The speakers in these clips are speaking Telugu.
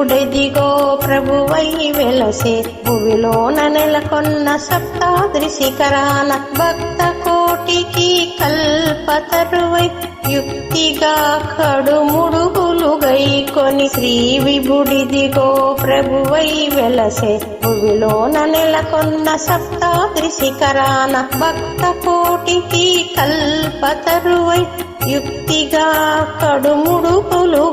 విభుడిదిగో ప్రభువై వెలసే. భువిలోన నెలకొన్న సప్తాద్రి శిఖరాన భక్త కోటికి కల్పతరువై యుక్తిగా కడుముడుగులు గైకొని శ్రీ విభుడిదిగో ప్రభువై వెలసే. భువిలోన నెలకొన్న సప్తాద్రి శిఖరాన భక్త కోటికి కల్పతరువై. యుక్తిగా కడుముడుకులు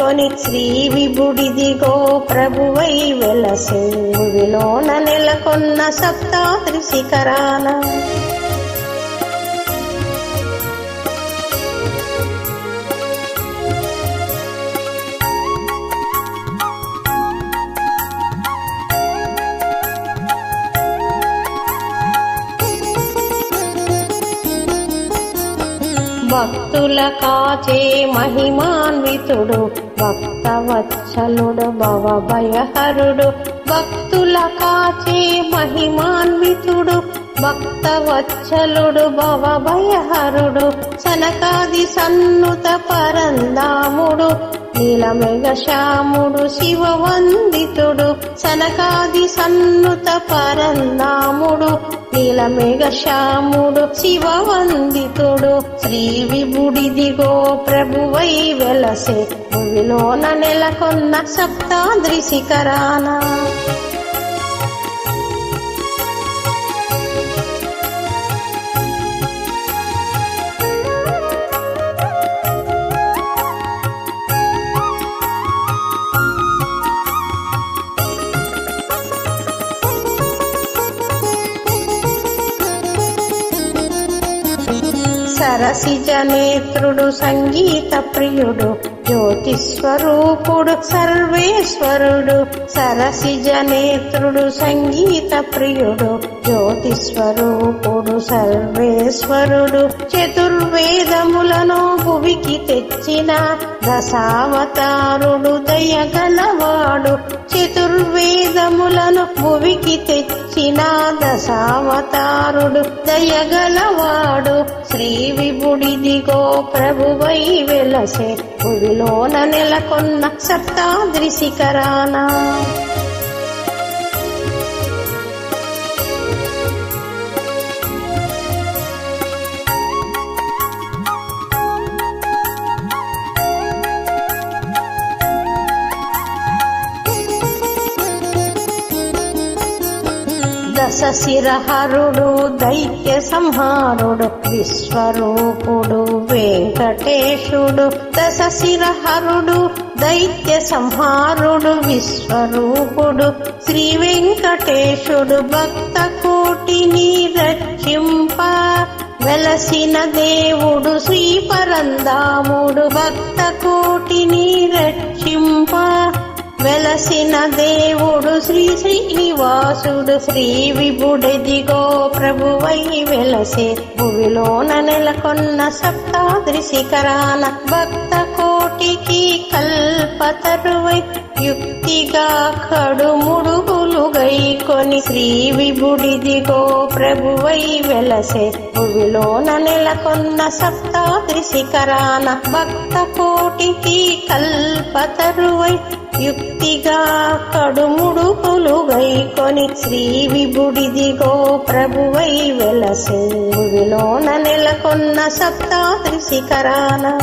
కొని శ్రీ విభుడిదిగో ప్రభువై వెలసే. భువిలోన నెలకొన్న సప్తాద్రి శిఖరాన భక్తుల కాచే మహిమాన్వితుడు భక్త వత్సలుడు భవ భయహరుడు భక్తుల కాచే మహిమాన్వితుడు భక్త వత్సలుడు భవ భయహరుడు సనకాది సన్నుత పరందాముడు నీలమెగ శ్యాముడు శివవందితుడు. సనకాది సన్నుత పరందాముడు నీలమేఘ శ్యాముడు శివవందితుడు. శ్రీ విభుడిదిగో ప్రభువై వెలసే. భూమిలోన నెలకొన్న సప్తాద్రి శిఖరానా. సరసిజ నేత్రుడు సంగీత ప్రియుడు జ్యోతిస్వరూపుడు సర్వేశ్వరుడు. సరసిజ నేత్రుడు సంగీత ప్రియుడు జ్యోతిస్వరూపుడు సర్వేశ్వరుడు. చతుర్వేదములను భువికి తెచ్చిన దశావతారుడు దయగలవాడు. చతుర్వేదములను భువికి తెచ్చిన దశావతారుడు దయగలవాడు. శ్రీ విభుడిదిగో ప్రభువై వెలసే గుడిలోన నెలకొన్న సప్తాద్రి శిఖరానా. దశ శిరహరుడు దైత్య సంహారుడు విశ్వరూపుడు వెంకటేశుడు. దశ శిరహరుడు దైత్య సంహారుడు విశ్వరూపుడు. శ్రీ వెంకటేశుడు భక్త కోటిని రక్షింప. వెలసిన దేవుడు శ్రీ పరందాముడు భక్త కోటిని వెలసిన దేవుడు శ్రీ శ్రీనివాసుడు శ్రీ విభుడెదిగో ప్రభువై వెలసే. భువిలోన నెలకొన్న సప్తాద్రి శిఖరాన భక్త కోటికి కల్పతరువై యుక్తిగా కడుముడుగులు గైకొని శ్రీ విభుడిదిగో ప్రభువై వెలసే. భువిలోన నెలకొన్న సప్తాద్రి శిఖరాన భక్త కోటికి కల్పతరువై యుక్తిగా కడుముడుకులు గైకొని శ్రీ విభుడిదిగో ప్రభువై వెలసే భువిలోన నెలకొన్న సప్తాద్రి శిఖరాన.